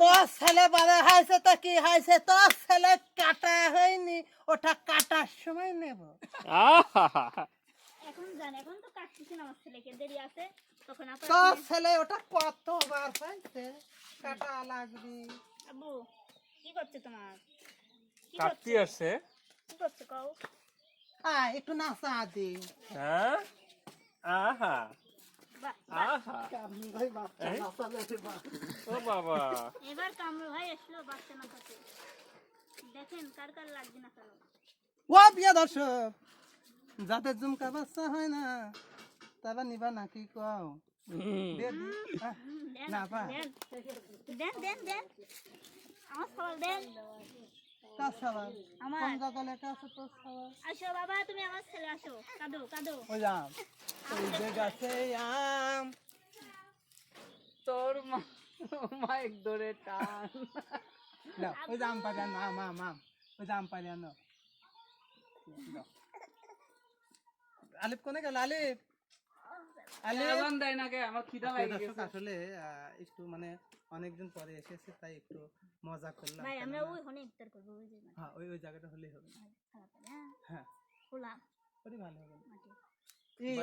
তোর ছেলে বাবা হয়েছে তো কি হয়েছে তোর ছেলে কাটা হয়নি ওটা কাটার সময় নেব। এখন জান এখন তো কাটতেছি না আমার ছেলেকে দেরি আছে তখন আপনার তোর ছেলে ওটা কতবার হয়েছে কাটা লাগবে। আব্বু কি করছে তোমার? কি কাটতি আছে কি করছে কও? হ্যাঁ একটু নাচা দি। হ্যাঁ? বা- আহা এই? ও বাবা এবার কামরু ভাই আসলো বাচ্চা না দেখেন কার কার লাগবে না কেন ও বিয়া দর্শক যাদের জুমকা বাচ্চা হয় না তারা নিবা নাকি কও? না পা দেন। দেন দেন আমার দেন। আসো বাবা তুমি ছেলে আসো। কাঁদো কাঁদো। ওই যাম ওই যে গাছে আম তোর মা মাইক ধরে টান। না ওই যে আম পাইলে আনো আম আম আম। ওই যে আম পাইলে আনো। দাও। আলিফ কোনে গেল? আলিফ? আসলে একটু মানে অনেকদিন পরে এসেছে তাই একটু মজা করলাম। ভাই আমরা ওই হনে ইফতার করব ওই যে হ্যাঁ ওই ওই জায়গাটা হলেই হবে। হ্যাঁ। খোলা ওটাই ভালো হবে। এই